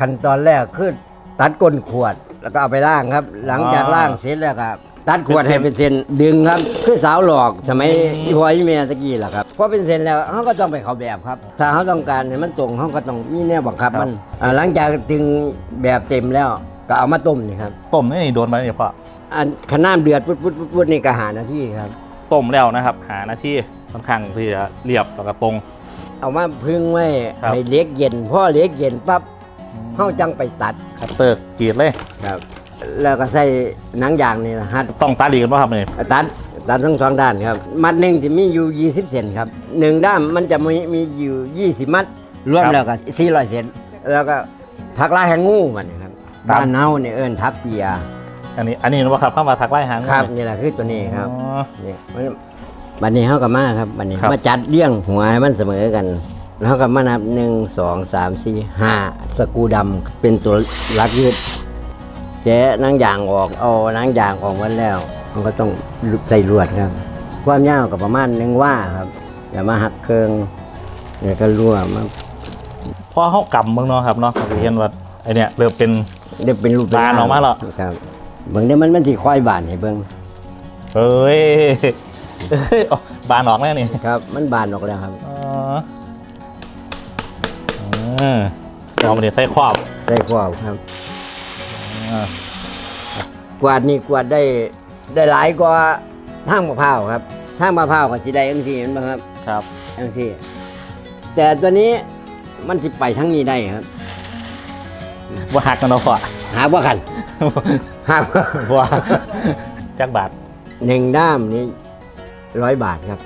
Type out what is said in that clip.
ขั้นตอนแรกคือตัดก้นขวดแล้วก็เอาไปล่างครับ หลังจากอ่าล่างเสร็จแล้วครับตัดขวดเป็นเส้ให้นเป็นเส้นดึงครับ คือสาวหลอกสมัยอีพออีเมียตะกี้แหละครับพอเป็นเส้นแล้วเขาก็ต้องไปเขาแบบครับ ถ้าเขาต้องการให้มันตรงเขาก็ต้องมีแนวบังคับมันอ่าหลังจากดึงแบบเต็มแล้วก็เอามาต้มนี่ครับต้มนี่โดนไหมเนี่ยพ่ออันขน้ำเดือดปุ๊ดปุ๊ดปุ๊ดปุ๊ดนี่ก็หานาทีครับต้มแล้วนะครับ หาหน้าที่ค่อนข้างที่จะเรียบแล้วก็ตรง เอามาพึ่งไว้ครับให้เล็กเย็นพอเล็กเย็นปั๊บ เขาจังไปตัดคัตเตอร์กรีดเลยครับ แล้วก็ใส่หนังยางนี่นะฮัดต้องตัดอีกกันป่ะครับเนี่ยตัดตัดทั้งสองด้านครับ มัดหนึ่งจะมีอยู่ 20 เซนครับหนึ่งด้ามมันจะมีมีอยู่ 20 มัด รวมแล้วก็400 เซนแล้วก็ทักลายแหงงูมันนะครับบ้านเฮาเนี่ยเอิ้นทักเปียอันนี้อันนี้นะว่าครับ เข้ามาทักไล่หางครับเนี่ยนี่แหละคือตัวนี้ครับอ๋อนี่มันบัดนี้เฮาก็มาครับบัดนี้ครับมาจัดเลี้ยงหัวให้มันเสมอกัน แล้วก็มานับหนึ่งสองสามสี่ห้าสกรูดำเป็นตัวรักยืดแกะหนางยางออกเอาหนางยางออกมาแล้ว มันก็ต้องใส่ลวดครับ ความยาวก็ประมาณหนึ่งว่าครับอย่ามาหักเครื่องเดี๋ยวก็รั่วมาพอเขากำเบิ่งเนาะครับเนาะเราเห็นว่าไอเนี่ยเริ่มเป็นเดี๋ยวเป็นรูปเป็นบานออกมาเหรอครับเบิ่งเดี๋ยวมันมันสิค่อยบานให้เบิ่งเอ้ยเอ้ยอ๋อบานออกแล้วนี่ครับ มันบานออกแล้วครับ อ๋ออืมเอามาเนี่ยใส่ครอบใส่ขวบครับ อ่ากวาดนี่กวาดได้ได้หลายกว่าทางมะพร้าวครับทางมะพร้าวก็สิได้จังซี่เห็นบ่ครับครับจังซี่แต่ตัวนี้มันสิไปทั้งนี้ได้ครับ ว่าหักกันเนาะพ่อหาบ่คันหาบ่ว่าจักบาทหนึ่งด้ามนี่ร้อยบาทครับ